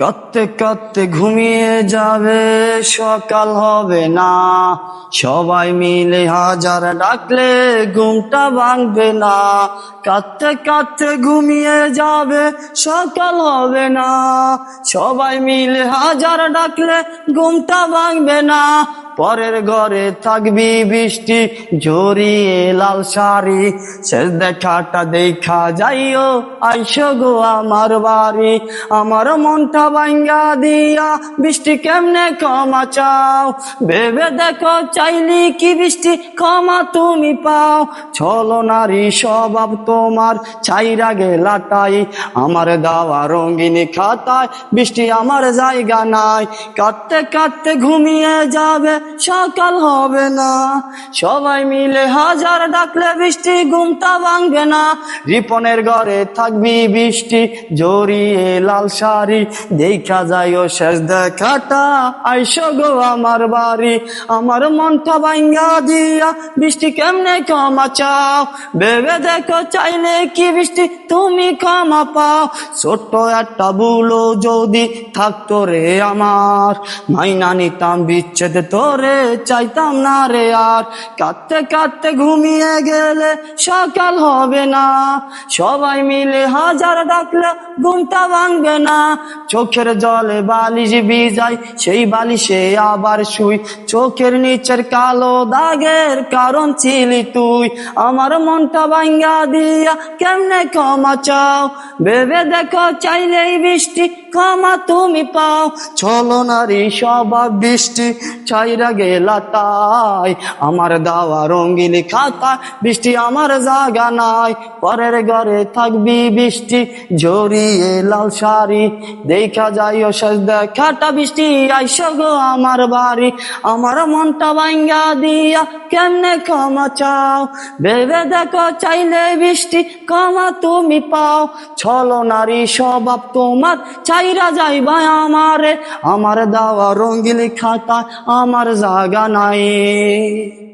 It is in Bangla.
কাঁদতে কাঁদতে ঘুমিয়ে যাবে, সকাল হবে না। সবাই মিলে হাজার ডাকলে ঘুমটা ভাঙবে না। কাঁদতে কাঁদতে ঘুমিয়ে যাবে, সকাল হবে না। সবাই মিলে হাজার ডাকলে ঘুমটা ভাঙবে না। পরের ঘরে থাকবি বৃষ্টি, ঝরিয়ে লাল শাড়ি। শেষ দেখাটা দেখা যাইও, আইসো গো আমার বাড়ি। আমার মনটা ভাঙ্গা দিয়া বৃষ্টি কেমনে ক্ষমা চাও? ভেবে দেখো চাইলি কি বৃষ্টি ক্ষমা তুমি পাও? চলো নারী স্বভাব তোমার ছাইরা গেলাটাই আমার দাওয়া রঙিন খাতায় বৃষ্টি আমার জায়গা নাই। কাঁদতে কাঁদতে ঘুমিয়ে যাবে সকাল হবে না। সবাই মিলে হাজার ডাকলে বৃষ্টি ঘুমটা ভাঙবে না। রিপনের ঘরে থাকবি বৃষ্টি, জড়িয়ে লাল শাড়ি। দেখা যায় ও শেষ দেখাটা, আইসো গো আমার বাড়ি। আমার মনটা ভাঙ্গা দিয়া বৃষ্টি কেমনে ক্ষমা চাও? ভেবে দেখো চাইলে কি বৃষ্টি তুমি ক্ষমা পাও? ছোট্ট একটা বুলো যদি থাকতো রে আমার, মাইনা নিতাম বিচ্ছেদ তোরে চাইতাম না রে আর। কাঁদতে কাঁদতে ঘুমিয়ে গেলে সকাল হবে না। সবাই মিলে হাজার ডাকলে ঘুমটা ভাঙবে না। চোখের জলে বালিশ ভিজাই, সেই বালিশে আবার শুই। চোখের নিচের কালো দাগের কারণ ছিলি তুই। আমার মনটা ভাঙ্গা দিয়া কেমনে ক্ষমা চাও? ভেবে দেখো চাইলেই বৃষ্টি ক্ষমা তুমি পাও। চলো নারী স্বভাব বৃষ্টি চাইরা গেলা তাই। আমার দাওয়া রঙিন খাতা, বৃষ্টি আমার জাগা নাই। পরের ঘরে থাকবি বৃষ্টি, জড়িয়ে লাল শাড়ি। দেখা যাইও শেষ দেখাটা বৃষ্টি, আইসো গো আমার বাড়ি। আমার মনটা ভাঙ্গা দিয়া কেমনে ক্ষমা চাও? ভেবে দেখো চাইলে বৃষ্টি ক্ষমা তুমি পাও। চলো নারী স্বভাব তোমার চাইরা যাইবা আমারে। আমার দাওয়া রঙ্গিলি খাতা, আমার জাগা নাই।